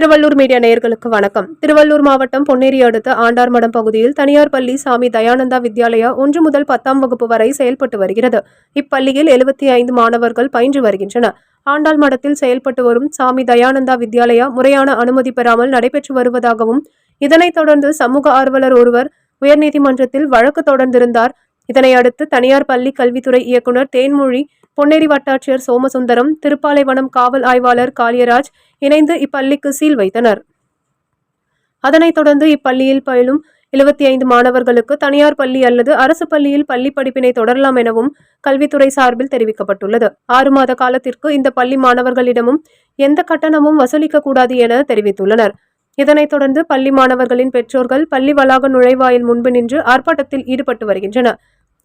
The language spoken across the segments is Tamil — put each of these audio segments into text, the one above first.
திருவள்ளூர் மீடியா நேயர்களுக்கு வணக்கம். திருவள்ளூர் மாவட்டம் பொன்னேரி அடுத்த ஆண்டார்மடம் பகுதியில் தனியார் பள்ளி சாமி தயானந்தா வித்யாலயா ஒன்று முதல் பத்தாம் வகுப்பு வரை செயல்பட்டு வருகிறது. இப்பள்ளியில் எழுபத்தி ஐந்து மாணவர்கள் பயின்று வருகின்றனர். ஆண்டாள் மடத்தில் செயல்பட்டு வரும் சாமி தயானந்தா வித்யாலயா முறையான அனுமதி பெறாமல் நடைபெற்று வருவதாகவும் இதனைத் தொடர்ந்து சமூக ஆர்வலர் ஒருவர் உயர்நீதிமன்றத்தில் வழக்கு தொடர்ந்திருந்தார். இதனை அடுத்து தனியார் பள்ளி கல்வித்துறை இயக்குனர் தேன்மொழி பொன்னேரி வட்டாட்சியர் சோமசுந்தரம் திருப்பாலைவனம் காவல் ஆய்வாளர் காளியராஜ் இணைந்து இப்பள்ளிக்கு சீல் வைத்தனர். அதனைத் தொடர்ந்து இப்பள்ளியில் பயிலும் எழுபத்தி ஐந்து மாணவர்களுக்கு தனியார் பள்ளி அல்லது அரசு பள்ளியில் பள்ளி படிப்பினை தொடரலாம் எனவும் கல்வித்துறை சார்பில் தெரிவிக்கப்பட்டுள்ளது. ஆறு மாத காலத்திற்கு இந்த பள்ளி மாணவர்களிடமும் எந்த கட்டணமும் வசூலிக்க கூடாது என தெரிவித்துள்ளனர். இதனைத் தொடர்ந்து பள்ளி மாணவர்களின் பெற்றோர்கள் பள்ளி வளாக நுழைவாயில் முன்பு நின்று ஆர்ப்பாட்டத்தில் ஈடுபட்டு வருகின்றனர்.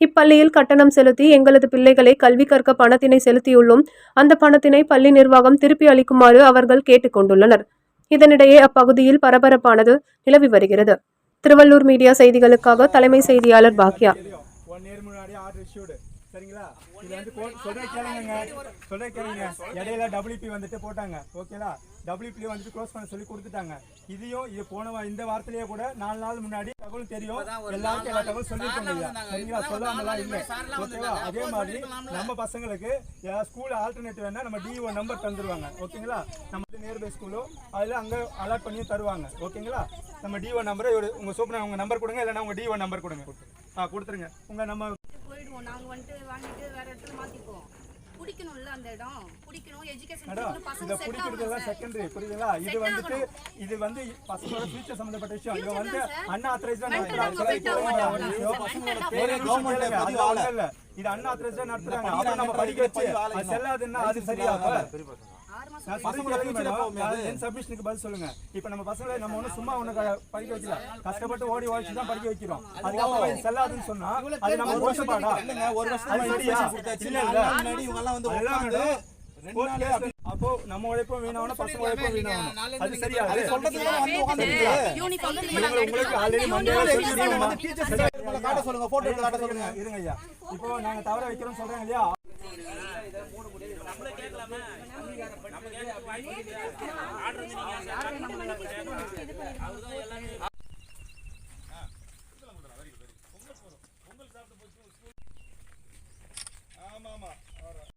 இப்பள்ளியில் கட்டணம் செலுத்தி எங்களது பிள்ளைகளை கல்வி கற்க பணத்தினை செலுத்தியுள்ளோம். அந்த பணத்தினை பள்ளி நிர்வாகம் திருப்பி அளிக்குமாறு அவர்கள் கேட்டுக்கொண்டுள்ளனர். இதனிடையே அப்பகுதியில் பரபரப்பானது நிலவி வருகிறது. திருவள்ளூர் மீடியா செய்திகளுக்காக தலைமை செய்தியாளர் பாக்யா. இது வந்து சொல்ற கேளுங்க. சொல்ற கேளுங்க. இடையில டபிள்யூபி வந்துட்டு போட்டாங்க. ஓகேலா டபிள்யூபி வந்துட்டு க்ளோஸ் பண்ண சொல்லி கொடுத்துட்டாங்க. இதையும் இது போன இந்த வாரத்திலேயே கூட நாலு நாள் முன்னாடி தகவல் தெரியும். எல்லாருக்கும் எல்லா தகவல் சொல்லிருக்கோம் ஐயா சரிங்களா சொல்லாமலாம் இல்லை? ஓகேவா அதே மாதிரி நம்ம பசங்களுக்கு ஸ்கூல் ஆல்டர்னேட்டிவ் வேணா நம்ம டிஓ நம்பர் தந்துருவாங்க. ஓகேங்களா நம்ம நியர்பை ஸ்கூலோ அதில் அங்கே அலாட் பண்ணி தருவாங்க. ஓகேங்களா நம்ம டிஓ நம்பரை உங்க சூப்பர் உங்க நம்பர் கொடுங்க. இல்லைன்னா உங்க டிஓ நம்பர் கொடுங்க. ஆ கொடுத்துருங்க. உங்க நம்ம போயிடுவோம் நாங்க வந்துட்டு வாங்கிட்டு வேற இடத்துல மாத்திப்போம் குடிக்கணும்ல அந்த இடம். குடிக்கணும் எஜுகேஷன் மேடம் பசங்க இதை செட் பிடிக்கிறதெல்லாம் ஆகணும் செகண்டரி புரியுதுங்களா? இது வந்துட்டு இது வந்து பசங்களோட ஃபியூச்சர் சம்பந்தப்பட்ட விஷயம். இது வந்து அண்ணா ஆத்தரைஸ் தான் நடத்துறாங்க. இது அண்ணா ஆத்தரைஸ் தான் நடத்துறாங்க. அப்புறம் நம்ம படிக்க வச்சு அது செல்லாதுன்னா அது சரியா என் சப்மிஷனுக்கு பதில் சொல்லுங்க. இப்ப நம்ம பசங்களை நம்ம ஒண்ணும் சும்மா ஒண்ணு படிக்க வைக்கல. கஷ்டப்பட்டு ஓடி ஓடிச்சு தான் படிக்க வைக்கிறோம். அதுக்கப்புறம் செல்லாதுன்னு சொன்னா அது நம்ம ஒரு வருஷம் கொடுத்தாச்சு. இல்ல இல்ல. முன்னாடி இவங்க எல்லாம் வந்து அப்படி- அப்போ நம்ம உழைப்பும் வீணாகணும் பசங்க உழைப்பும் வீணாகணும். அது சரியா? அது சொல்றதுக்கு வந்து உட்கார்ந்து உங்களுக்கு ஆல்ரெடி மண்டேல சொல்லிருக்கீங்க காட்ட சொல்லுங்க போட்டோ எடுத்து காட்ட சொல்லுங்க இருங்க ஐயா. இப்போ நாங்க தவற வைக்கிறோம் சொல்றேன் இல்லையா? கேட்கலாமா நம்ம கேட்க ஆமா ஆமா.